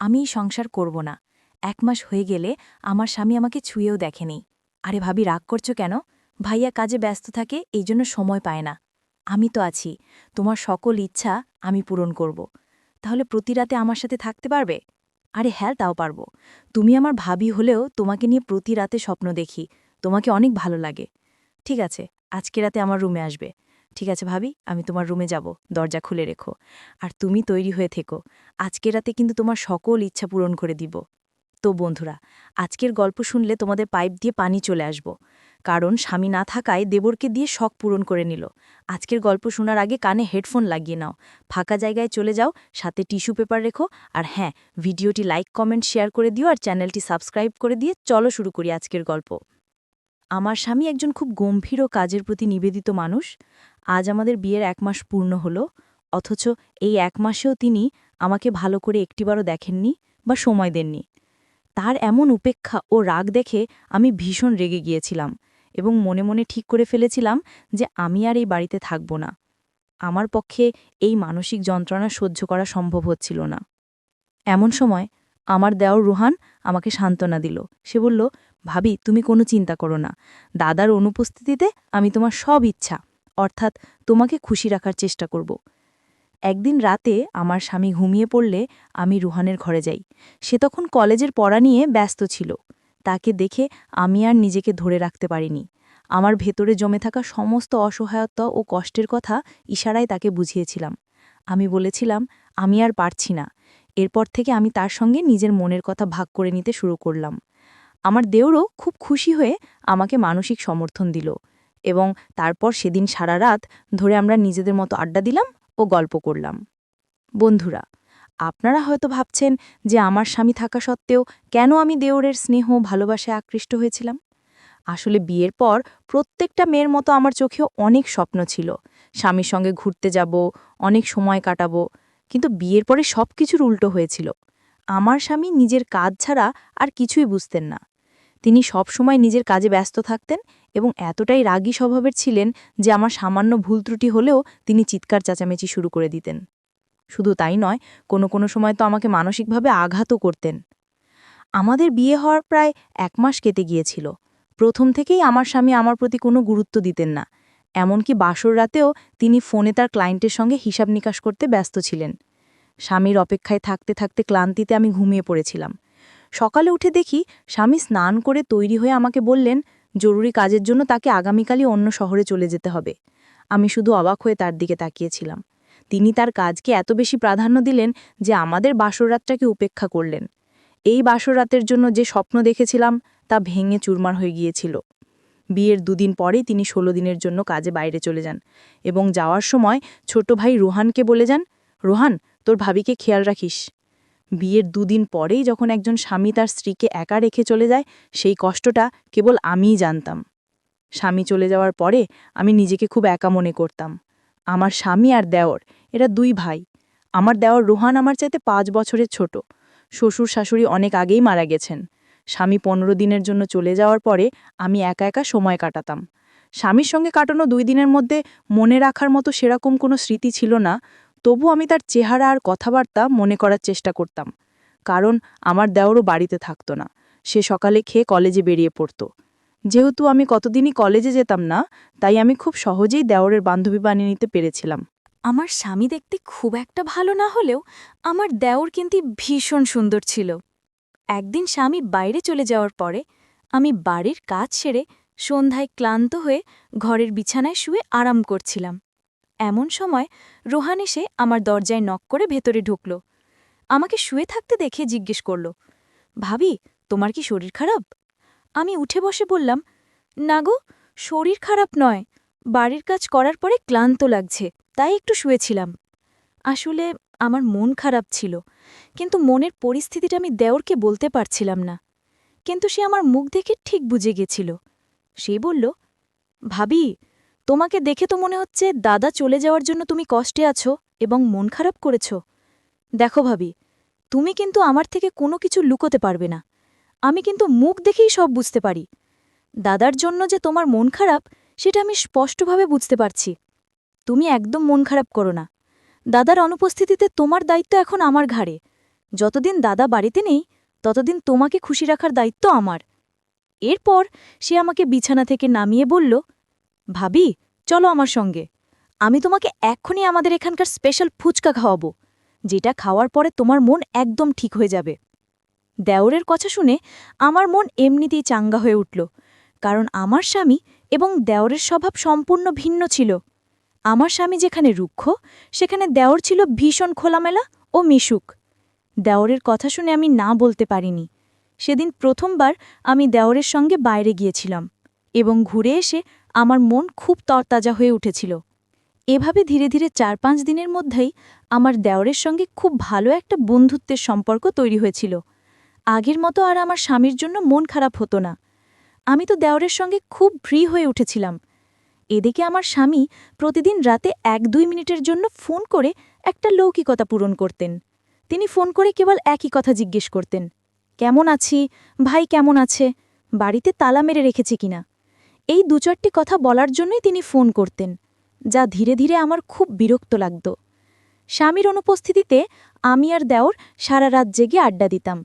আমি সংসার করব না। এক মাস হয়ে গেলে আমার স্বামী আমাকে ছুঁয়েও দেখেনি। আরে ভাবি, রাগ করছ কেন? ভাইয়া কাজে ব্যস্ত থাকে, এই জন্য সময় পায় না। আমি তো আছি, তোমার সকল ইচ্ছা আমি পূরণ করব। তাহলে প্রতি রাতে আমার সাথে থাকতে পারবে? আরে হ্যাঁ তাও পারব। তুমি আমার ভাবি হলেও তোমাকে নিয়ে প্রতি রাতে স্বপ্ন দেখি, তোমাকে অনেক ভালো লাগে। ঠিক আছে, আজকে রাতে আমার রুমে আসবে। ঠিক আছে ভাবি, আমি তোমার রুমে যাব, দরজা খুলে রেখো। আর তুমি তৈরি হয়ে থেকো। আজকে রাতে কিন্তু তোমার সকল ইচ্ছা পূরণ করে দিব। তো বন্ধুরা, আজকের গল্প শুনলে তোমাদের পাইপ দিয়ে পানি চলে আসব। কারণ স্বামী না থাকায় দেবরকে দিয়ে শখ পূরণ করে নিল। আজকের গল্প শোনার আগে কানে হেডফোন লাগিয়ে নাও। ফাঁকা জায়গায় চলে যাও, সাথে টিস্যু পেপার রেখো। আর হ্যাঁ ভিডিওটি লাইক, কমেন্ট, শেয়ার করে দিও আর চ্যানেলটি সাবস্ক্রাইব করে দিয়ে চলো শুরু করি আজকের গল্প। আমার স্বামী একজন খুব গম্ভীর ও কাজের প্রতি নিবেদিত মানুষ। আজ আমাদের বিয়ের এক মাস পূর্ণ হল, অথচ এই এক মাসেও তিনি আমাকে ভালো করে একটিবারও দেখেননি বা সময় দেননি। তার এমন উপেক্ষা ও রাগ দেখে আমি ভীষণ রেগে গিয়েছিলাম এবং মনে মনে ঠিক করে ফেলেছিলাম যে আমি আর এই বাড়িতে থাকব না। আমার পক্ষে এই মানসিক যন্ত্রণা সহ্য করা সম্ভব হচ্ছিল না। এমন সময় আমার দেওর রুহান আমাকে সান্ত্বনা দিল। সে বলল, ভাবি, তুমি কোনো চিন্তা করো না। দাদার অনুপস্থিতিতে আমি তোমার সব ইচ্ছা। অর্থাৎ তোমাকে খুশি রাখার চেষ্টা করব। একদিন রাতে আমার স্বামী ঘুমিয়ে পড়লে আমি রুহানের ঘরে যাই। সে তখন কলেজের পড়া নিয়ে ব্যস্ত ছিল। তাকে দেখে আমি আর নিজেকে ধরে রাখতে পারিনি। আমার ভেতরে জমে থাকা সমস্ত অসহায়তা ও কষ্টের কথা ইশারায় তাকে বুঝিয়েছিলাম। আমি বলেছিলাম, আমি আর পারছি না। এরপর থেকে আমি তার সঙ্গে নিজের মনের কথা ভাগ করে নিতে শুরু করলাম। আমার দেওরও খুব খুশি হয়ে আমাকে মানসিক সমর্থন দিল। এবং তারপর সেদিন সারা রাত ধরে আমরা নিজেদের মতো আড্ডা দিলাম ও গল্প করলাম। বন্ধুরা, আপনারা হয়তো ভাবছেন যে আমার স্বামী থাকা সত্ত্বেও কেন আমি দেওরের স্নেহ ভালোবাসায় আকৃষ্ট হয়েছিলাম? আসলে বিয়ের পর প্রত্যেকটা মেয়ের মতো আমার চোখেও অনেক স্বপ্ন ছিল। স্বামীর সঙ্গে ঘুরতে যাব, অনেক সময় কাটাবো, কিন্তু বিয়ের পরে সব কিছুর উল্টো হয়েছিল। আমার স্বামী নিজের কাজ ছাড়া আর কিছুই বুঝতেন না। তিনি সব সময় নিজের কাজে ব্যস্ত থাকতেন এবং এতটাই রাগী স্বভাবের ছিলেন যে আমার সামান্য ভুল ত্রুটি হলেও তিনি চিৎকার চেঁচামেচি শুরু করে দিতেন। শুধু তাই নয়, কোনো কোনো সময় তো আমাকে মানসিকভাবে আঘাতও করতেন। আমাদের বিয়ে হওয়ার প্রায় এক মাস কেটে গিয়েছিল। প্রথম থেকেই আমার স্বামী আমার প্রতি কোনো গুরুত্ব দিতেন না। এমনকি বাসর রাতেও তিনি ফোনে তার ক্লায়েন্টের সঙ্গে হিসাব নিকাশ করতে ব্যস্ত ছিলেন। স্বামীর অপেক্ষায় থাকতে থাকতে ক্লান্তিতে আমি ঘুমিয়ে পড়েছিলাম। সকালে উঠে দেখি স্বামী স্নান করে তৈরি হয়ে আমাকে বললেন জরুরি কাজের জন্য তাকে আগামীকালই অন্য শহরে চলে যেতে হবে। আমি শুধু অবাক হয়ে তার দিকে তাকিয়েছিলাম। তিনি তার কাজকে এত বেশি প্রাধান্য দিলেন যে আমাদের বাসররাতটাকে উপেক্ষা করলেন। এই বাসররাতের জন্য যে স্বপ্ন দেখেছিলাম, তা ভেঙে চুরমার হয়ে গিয়েছিল। বিয়ের দুদিন পরেই তিনি ষোলো দিনের জন্য কাজে বাইরে চলে যান এবং যাওয়ার সময় ছোট ভাই রোহানকে বলে যান, রোহান, তোর ভাবিকে খেয়াল রাখিস। বিয়ের দুদিন পরেই যখন একজন স্বামী তার স্ত্রীকে একা রেখে চলে যায়, সেই কষ্টটা কেবল আমিই জানতাম। স্বামী চলে যাওয়ার পরে আমি নিজেকে খুব একা মনে করতাম। আমার স্বামী আর দেওর, এরা দুই ভাই। আমার দেওর রোহান আমার চাইতে পাঁচ বছরের ছোট। শ্বশুর শাশুড়ি অনেক আগেই মারা গেছেন। স্বামী পনেরো দিনের জন্য চলে যাওয়ার পরে আমি একা একা সময় কাটাতাম। স্বামীর সঙ্গে কাটানো দুই দিনের মধ্যে মনে রাখার মতো সেরকম কোনো স্মৃতি ছিল না। তবু আমি তার চেহারা আর কথাবার্তা মনে করার চেষ্টা করতাম, কারণ আমার দেওরও বাড়িতে থাকতো না। সে সকালে খেয়ে কলেজে বেরিয়ে পড়ত। যেহেতু আমি কতদিনই কলেজে যেতাম না, তাই আমি খুব সহজেই দেওরের বান্ধবী বানিয়ে নিতে পেরেছিলাম। আমার স্বামী দেখতে খুব একটা ভালো না হলেও আমার দেওর কিন্তু ভীষণ সুন্দর ছিল। একদিন স্বামী বাইরে চলে যাওয়ার পরে আমি বাড়ির কাজ সেরে সন্ধ্যায় ক্লান্ত হয়ে ঘরের বিছানায় শুয়ে আরাম করছিলাম। এমন সময় রোহান এসে আমার দরজায় নক করে ভেতরে ঢুকল। আমাকে শুয়ে থাকতে দেখে জিজ্ঞেস করল, ভাবি, তোমার কি শরীর খারাপ? আমি উঠে বসে বললাম, না গো, শরীর খারাপ নয়। বাড়ির কাজ করার পরে ক্লান্ত লাগছে, তাই একটু শুয়েছিলাম। আসলে আমার মন খারাপ ছিল, কিন্তু মনের পরিস্থিতিটা আমি দেওরকে বলতে পারছিলাম না। কিন্তু সে আমার মুখ দেখে ঠিক বুঝে গেছিল। সে বলল, ভাবি তোমাকে দেখে তো মনে হচ্ছে দাদা চলে যাওয়ার জন্য তুমি কষ্টে আছো এবং মন খারাপ করেছ। দেখো ভাবি, তুমি কিন্তু আমার থেকে কোনো কিছু লুকোতে পারবে না। আমি কিন্তু মুখ দেখেই সব বুঝতে পারি। দাদার জন্য যে তোমার মন খারাপ, সেটা আমি স্পষ্টভাবে বুঝতে পারছি। তুমি একদম মন খারাপ করো না। দাদার অনুপস্থিতিতে তোমার দায়িত্ব এখন আমার ঘাড়ে। যতদিন দাদা বাড়িতে নেই, ততদিন তোমাকে খুশি রাখার দায়িত্ব আমার। এরপর সে আমাকে বিছানা থেকে নামিয়ে বলল ভাবি, চলো আমার সঙ্গে। আমি তোমাকে এক্ষুনি আমাদের এখানকার স্পেশাল ফুচকা খাওয়াবো, যেটা খাওয়ার পরে তোমার মন একদম ঠিক হয়ে যাবে। দেওরের কথা শুনে আমার মন এমনিতেই চাঙ্গা হয়ে উঠল, কারণ আমার স্বামী এবং দেওরের স্বভাব সম্পূর্ণ ভিন্ন ছিল। আমার স্বামী যেখানে রুক্ষ, সেখানে দেওর ছিল ভীষণ খোলামেলা ও মিশুক। দেওরের কথা শুনে আমি না বলতে পারিনি। সেদিন প্রথমবার আমি দেওরের সঙ্গে বাইরে গিয়েছিলাম এবং ঘুরে এসে আমার মন খুব তরতাজা হয়ে উঠেছিল। এভাবে ধীরে ধীরে চার পাঁচ দিনের মধ্যেই আমার দেওরের সঙ্গে খুব ভালো একটা বন্ধুত্বের সম্পর্ক তৈরি হয়েছিল। আগের মতো আর আমার স্বামীর জন্য মন খারাপ হতো না। আমি তো দেওরের সঙ্গে খুব ফ্রি হয়ে উঠেছিলাম। এদিকে আমার স্বামী প্রতিদিন রাতে এক দুই মিনিটের জন্য ফোন করে একটা লৌকিকতা পূরণ করতেন। তিনি ফোন করে কেবল একই কথা জিজ্ঞেস করতেন, কেমন আছি? ভাই কেমন আছে? বাড়িতে তালা মেরে রেখেছে কিনা? এই দু চারটি কথা বলার জন্যই তিনি ফোন করতেন, যা ধীরে ধীরে আমার খুব বিরক্ত লাগত। স্বামীর অনুপস্থিতিতে আমি আর দেওর সারা রাত জেগে আড্ডা দিতাম।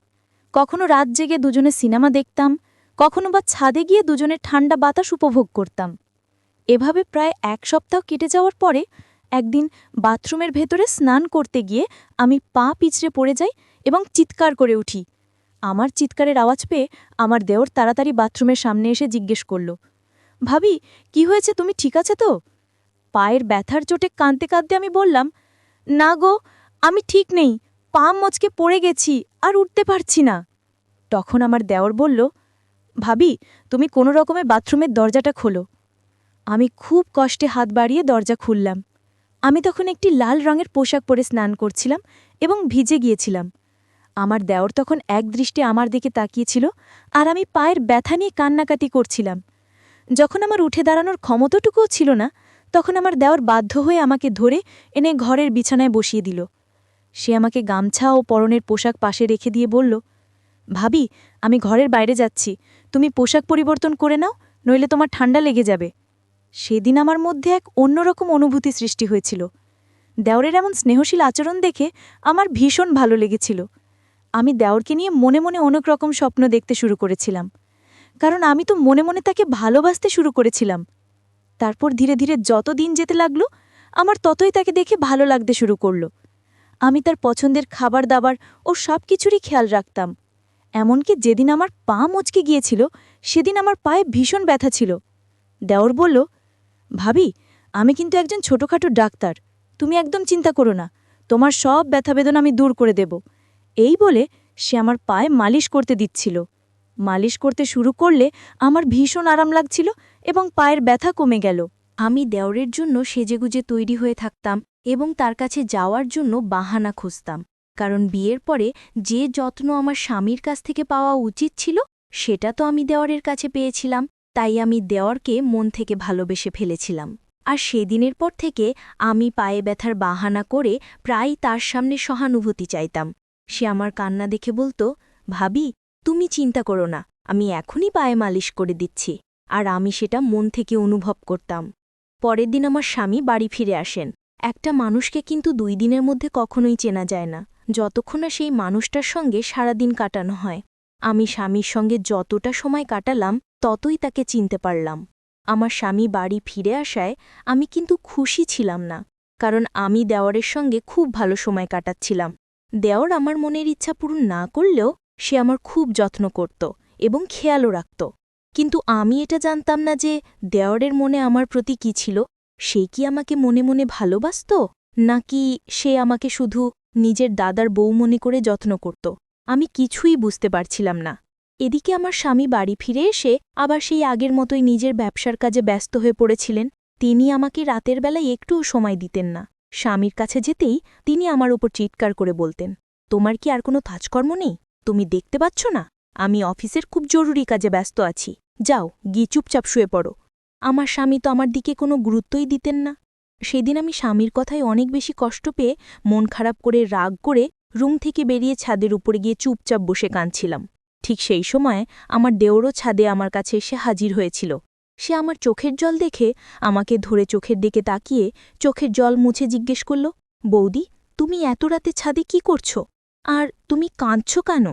কখনো রাত জেগে দুজনে সিনেমা দেখতাম, কখনো বা ছাদে গিয়ে দুজনে ঠান্ডা বাতাস উপভোগ করতাম। এভাবে প্রায় এক সপ্তাহ কেটে যাওয়ার পরে একদিন বাথরুমের ভেতরে স্নান করতে গিয়ে আমি পা পিছড়ে পড়ে যাই এবং চিৎকার করে উঠি। আমার চিৎকারের আওয়াজ পেয়ে আমার দেওর তাড়াতাড়ি বাথরুমের সামনে এসে জিজ্ঞেস করল ভাবি, কি হয়েছে? তুমি ঠিক আছে তো? পায়ের ব্যথার চোটে কাঁদতে কাঁদতে আমি বললাম, না গো, আমি ঠিক নেই। পা মচকে পড়ে গেছি, আর উঠতে পারছি না। তখন আমার দেওর বলল, ভাবি, তুমি কোনো রকমে বাথরুমের দরজাটা খোলো। আমি খুব কষ্টে হাত বাড়িয়ে দরজা খুললাম। আমি তখন একটি লাল রঙের পোশাক পরে স্নান করছিলাম এবং ভিজে গিয়েছিলাম। আমার দেওর তখন এক দৃষ্টে আমার দিকে তাকিয়েছিল, আর আমি পায়ের ব্যথা নিয়ে কান্নাকাটি করছিলাম। যখন আমার উঠে দাঁড়ানোর ক্ষমতাটুকুও ছিল না, তখন আমার দেওর বাধ্য হয়ে আমাকে ধরে এনে ঘরের বিছানায় বসিয়ে দিল। সে আমাকে গামছা ও পরনের পোশাক পাশে রেখে দিয়ে বলল, ভাবি, আমি ঘরের বাইরে যাচ্ছি। তুমি পোশাক পরিবর্তন করে নাও, নইলে তোমার ঠান্ডা লেগে যাবে। সেদিন আমার মধ্যে এক অন্যরকম অনুভূতি সৃষ্টি হয়েছিল। দেওরের এমন স্নেহশীল আচরণ দেখে আমার ভীষণ ভালো লেগেছিল। আমি দেওরকে নিয়ে মনে মনে অনেক রকম স্বপ্ন দেখতে শুরু করেছিলাম। কারণ আমি তো মনে মনে তাকে ভালোবাসতে শুরু করেছিলাম। তারপর ধীরে ধীরে যত দিন যেতে লাগল, আমার ততই তাকে দেখে ভালো লাগতে শুরু করল। আমি তার পছন্দের খাবার দাবার ও সব কিছুরই খেয়াল রাখতাম। এমনকি যেদিন আমার পা মচকে গিয়েছিল, সেদিন আমার পায়ে ভীষণ ব্যথা ছিল। দেওর বলল, ভাবি, আমি কিন্তু একজন ছোটখাটো ডাক্তার। তুমি একদম চিন্তা করো না। তোমার সব ব্যথা বেদনা আমি দূর করে দেব। এই বলে সে আমার পায়ে মালিশ করতে দিচ্ছিল। মালিশ করতে শুরু করলে আমার ভীষণ আরাম লাগছিল এবং পায়ের ব্যথা কমে গেল। আমি দেওরের জন্য সেজেগুজে তৈরি হয়ে থাকতাম এবং তার কাছে যাওয়ার জন্য বাহানা খুঁজতাম, কারণ বিয়ের পরে যে যত্ন আমার স্বামীর কাছ থেকে পাওয়া উচিত ছিল, সেটা তো আমি দেওয়ারের কাছে পেয়েছিলাম, তাই আমি দেওয়ারকে মন থেকে ভালোবেসে ফেলেছিলাম। আর সেদিনের পর থেকে আমি পায়ে ব্যথার বাহানা করে প্রায় তার সামনে সহানুভূতি চাইতাম। সে আমার কান্না দেখে বলতো, ভাবি তুমি চিন্তা করো না, আমি এখনই পায়ে মালিশ করে দিচ্ছি, আর আমি সেটা মন থেকে অনুভব করতাম। পরের দিন আমার স্বামী বাড়ি ফিরে আসেন। একটা মানুষকে কিন্তু দুই দিনের মধ্যে কখনোই চেনা যায় না, যতক্ষণ না সেই মানুষটার সঙ্গে সারাদিন কাটানো হয়। আমি স্বামীর সঙ্গে যতটা সময় কাটালাম, ততই তাকে চিনতে পারলাম। আমার স্বামী বাড়ি ফিরে আসায় আমি কিন্তু খুশি ছিলাম না, কারণ আমি দেওয়ারের সঙ্গে খুব ভালো সময় কাটাচ্ছিলাম। দেওয়ার আমার মনের ইচ্ছা পূরণ না করলেও সে আমার খুব যত্ন করত এবং খেয়ালও রাখত। কিন্তু আমি এটা জানতাম না যে দেওয়ারের মনে আমার প্রতি কি ছিল। সে কি আমাকে মনে মনে ভালোবাসত? নাকি সে আমাকে শুধু নিজের দাদার বউ মনে করে যত্ন করত? আমি কিছুই বুঝতে পারছিলাম না। এদিকে আমার স্বামী বাড়ি ফিরে এসে আবার সেই আগের মতোই নিজের ব্যবসার কাজে ব্যস্ত হয়ে পড়েছিলেন। তিনি আমাকে রাতের বেলায় একটুও সময় দিতেন না। স্বামীর কাছে যেতেই তিনি আমার ওপর চিৎকার করে বলতেন, তোমার কি আর কোনো কাজকর্ম নেই? তুমি দেখতে পাচ্ছ না? আমি অফিসের খুব জরুরি কাজে ব্যস্ত আছি। যাও, গিয়ে চুপচাপ শুয়ে পড়ো। আমার স্বামী তো আমার দিকে কোনো গুরুত্বই দিতেন না। সেদিন আমি স্বামীর কথায় অনেক বেশি কষ্ট পেয়ে মন খারাপ করে রাগ করে রুম থেকে বেরিয়ে ছাদের উপরে গিয়ে চুপচাপ বসে কাঁদছিলাম। ঠিক সেই সময় আমার দেওরও ছাদে আমার কাছে এসে হাজির হয়েছিল। সে আমার চোখের জল দেখে আমাকে ধরে চোখের দিকে তাকিয়ে চোখের জল মুছে জিজ্ঞেস করল, বৌদি, তুমি এত রাতে ছাদে কি করছ? আর তুমি কাঁদছ কেন?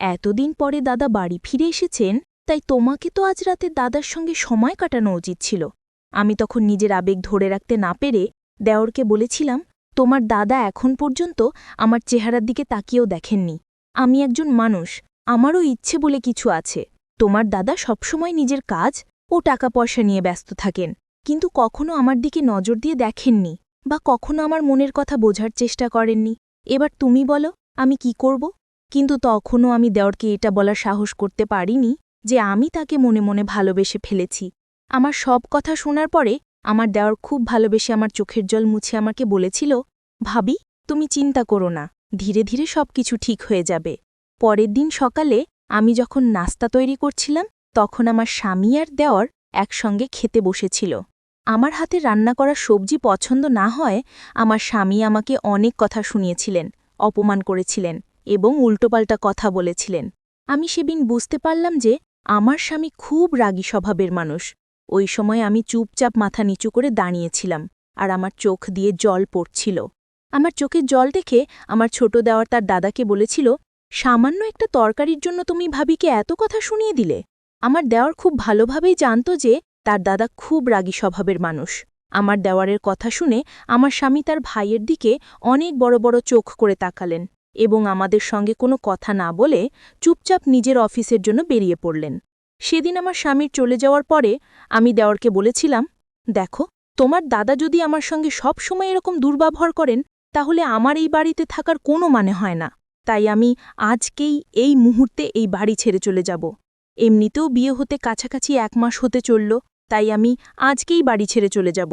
এতদিন পরে দাদা বাড়ি ফিরে এসেছেন, তাই তোমাকে তো আজ রাতে দাদার সঙ্গে সময় কাটানো উচিত ছিল। আমি তখন নিজের আবেগ ধরে রাখতে না পেরে দেওরকে বলেছিলাম, তোমার দাদা এখন পর্যন্ত আমার চেহারার দিকে তাকিয়েও দেখেননি। আমি একজন মানুষ, আমারও ইচ্ছে বলে কিছু আছে। তোমার দাদা সবসময় নিজের কাজ ও টাকা পয়সা নিয়ে ব্যস্ত থাকেন, কিন্তু কখনো আমার দিকে নজর দিয়ে দেখেননি বা কখনো আমার মনের কথা বোঝার চেষ্টা করেননি। এবার তুমি বলো আমি কি করব? কিন্তু তখনও আমি দেওরকে এটা বলার সাহস করতে পারিনি যে আমি তাকে মনে মনে ভালোবেসে ফেলেছি। আমার সব কথা শোনার পরে আমার দেওর খুব ভালোবেসে আমার চোখের জল মুছে আমাকে বলেছিল, ভাবি, তুমি চিন্তা করো না, ধীরে ধীরে সব কিছু ঠিক হয়ে যাবে। পরের দিন সকালে আমি যখন নাস্তা তৈরি করছিলাম, তখন আমার স্বামী আর দেওর একসঙ্গে খেতে বসেছিল। আমার হাতে রান্না করা সবজি পছন্দ না হয় আমার স্বামী আমাকে অনেক কথা শুনিয়েছিলেন। অপমান করেছিলেন এবং উল্টোপাল্টা কথা বলেছিলেন। আমি সেদিন বুঝতে পারলাম যে আমার স্বামী খুব রাগী স্বভাবের মানুষ। ওই সময় আমি চুপচাপ মাথা নিচু করে দাঁড়িয়েছিলাম আর আমার চোখ দিয়ে জল পড়ছিল। আমার চোখের জল দেখে আমার ছোট দেওয়ার তার দাদাকে বলেছিল, সামান্য একটা তরকারির জন্য তুমি ভাবিকে এত কথা শুনিয়ে দিলে? আমার দেওয়ার খুব ভালোভাবেই জানত যে তার দাদা খুব রাগী স্বভাবের মানুষ। আমার দেওয়ারের কথা শুনে আমার স্বামী তার ভাইয়ের দিকে অনেক বড় বড় চোখ করে তাকালেন এবং আমাদের সঙ্গে কোনো কথা না বলে চুপচাপ নিজের অফিসের জন্য বেরিয়ে পড়লেন। সেদিন আমার স্বামীর চলে যাওয়ার পরে আমি দেওয়ারকে বলেছিলাম, দেখো, তোমার দাদা যদি আমার সঙ্গে সব সময় এরকম দুর্ব্যবহার করেন, তাহলে আমার এই বাড়িতে থাকার কোনো মানে হয় না। তাই আমি আজকেই এই মুহূর্তে এই বাড়ি ছেড়ে চলে যাব। এমনিতেও বিয়ে হতে কাছাকাছি এক মাস হতে চলল তাই আমি আজকেই বাড়ি ছেড়ে চলে যাব।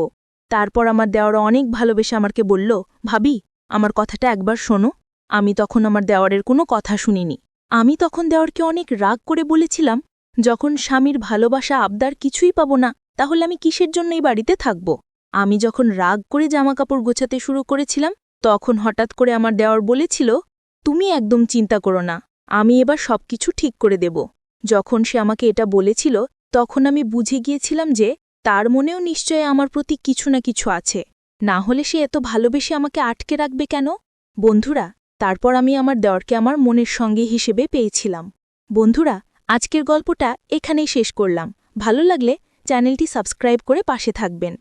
তারপর আমার দেওয়ার অনেক ভালোবেসে আমাকে বলল, ভাবি, আমার কথাটা একবার শোনো। আমি তখন আমার দেওয়ারের কোনো কথা শুনিনি। আমি তখন দেওয়ারকে অনেক রাগ করে বলেছিলাম, যখন স্বামীর ভালোবাসা, আবদার কিছুই পাব না, তাহলে আমি কিসের জন্য এই বাড়িতে থাকব? আমি যখন রাগ করে জামাকাপড় গোছাতে শুরু করেছিলাম, তখন হঠাৎ করে আমার দেওয়ার বলেছিল, তুমি একদম চিন্তা করো না, আমি এবার সবকিছু ঠিক করে দেব। যখন সে আমাকে এটা বলেছিল তখন আমি বুঝে গিয়েছিলাম যে তার মনেও নিশ্চয় আমার প্রতি কিছু না কিছু আছে। না হলে সে এত ভালোবেসে আমাকে আটকে রাখবে কেন? বন্ধুরা, তারপর আমি আমার দেওরকে আমার মনের সঙ্গে হিসেবে পেয়েছিলাম। বন্ধুরা, আজকের গল্পটা এখানেই শেষ করলাম। ভালো লাগলে চ্যানেলটি সাবস্ক্রাইব করে পাশে থাকবেন।